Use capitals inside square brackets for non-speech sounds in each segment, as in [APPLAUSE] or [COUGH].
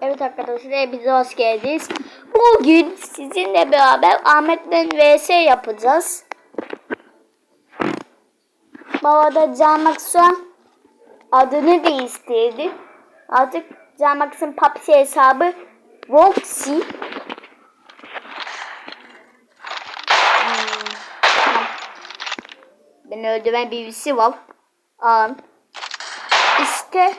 Evet arkadaşlar hepinize hoş geldiniz. Bugün sizinle beraber Ahmet'le vs yapacağız. Babada Canmaksuan adını değiştirdi. Artık Canmaks'ın PUBG hesabı Roxy. Hmm. Beni öldüren birisi var. An. İşte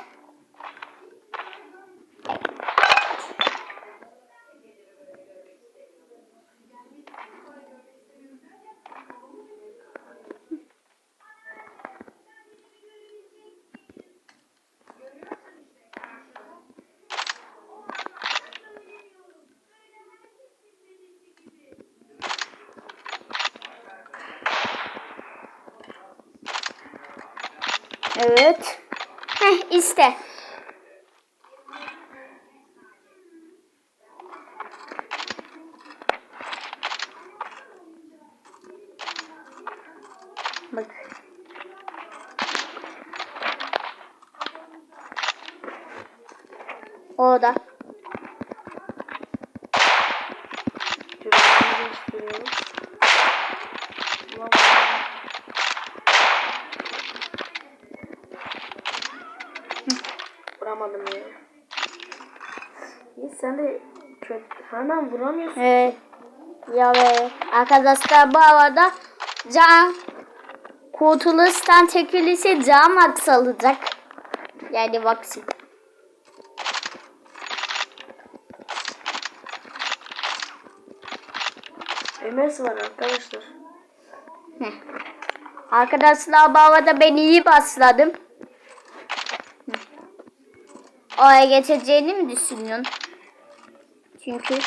Evet. Heh işte. Bak. Orada. Vuramadım ya. İyi sen de kötü. Hemen vuramıyorsun. Evet. Ya ve arkadaşlar bu arada can kurtuluştan çekilirse can aksalacak. Yani vaksin. MS var arkadaşlar. Heh. Arkadaşlar bu arada ben iyi başladım. Oraya geçeceğini mi düşünüyorsun? Çünkü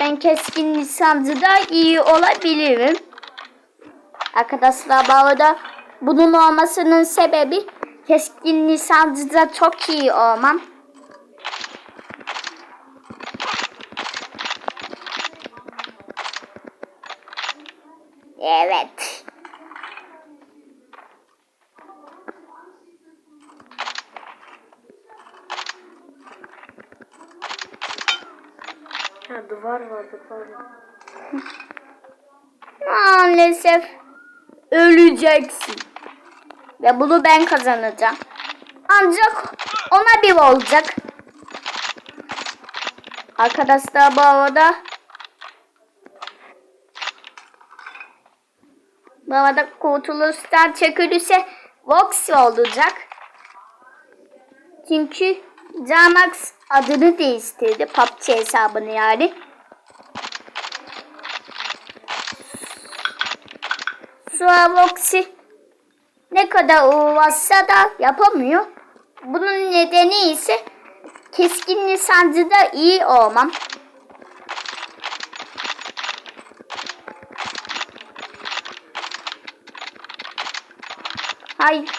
ben keskin nişancıda iyi olabilirim. Arkadaşlar bu arada bunun olmasının sebebi keskin nişancıda çok iyi olmam. Evet. Ha duvar vardı pardon. [LAUGHS] Maalesef öleceksin. Ve bunu ben kazanacağım. Ancak ona bir olacak. Arkadaşlar bu arada bu arada kurtuluştan çekilirse Vox olacak. Çünkü Jamax adını değiştirdi. PUBG hesabını yani. Suavoxi ne kadar uğraşsa da yapamıyor. Bunun nedeni ise keskin nişancıda iyi olmam. Hayır.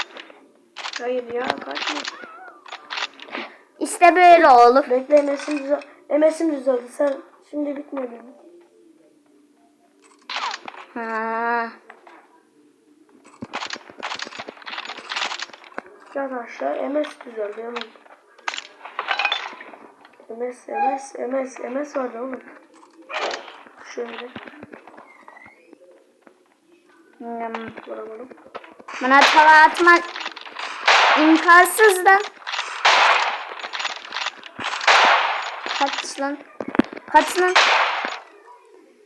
Hayır ya kaçma. İşte böyle olur. Bekle MS'im düzel MS'im düzeldi. Sen şimdi bitmedi. Ha. Gel aşağı MS düzeldi. MS, MS, MS, MS vardı oğlum. Şöyle Hmm. Bana tava atmak imkansız da. Kaç lan? Kaç lan?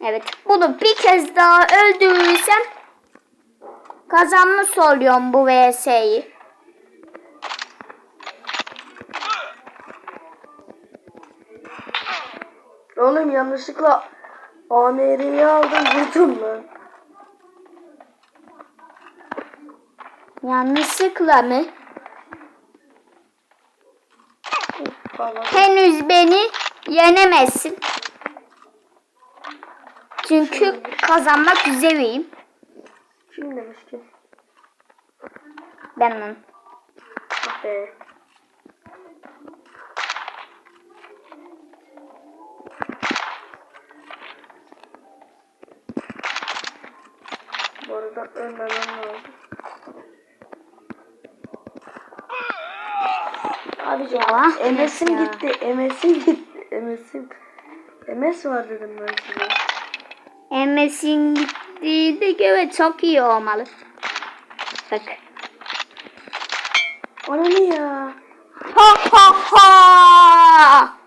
Evet. Bunu bir kez daha öldürürsem kazanmış oluyorum bu VS'yi. Oğlum yanlışlıkla AMR'yi aldım vurdum lan. Yanlışlıkla mı? Henüz beni yenemezsin. Çünkü kazanmak üzereyim. Kim demiş ki? Ben onu. Ah be. Bu arada ölmemem lazım. Abicim Ya, ya. gitti. MS'im gitti. MS'im. MS var dedim ben size. MS'in gittiği de evet çok iyi olmalı. Bak. Ona ne ya? Ha ha ha!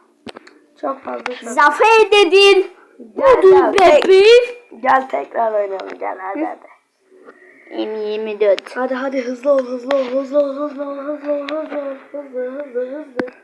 Çok fazla an. Zafer dedin. Budur bebeğim. Gel tekrar oynayalım. Gel hadi hadi. M24. Hadi hadi hızlı ol hızlı ol hızlı ol hızlı ol hızlı ol hızlı ol hızlı hızlı hızlı.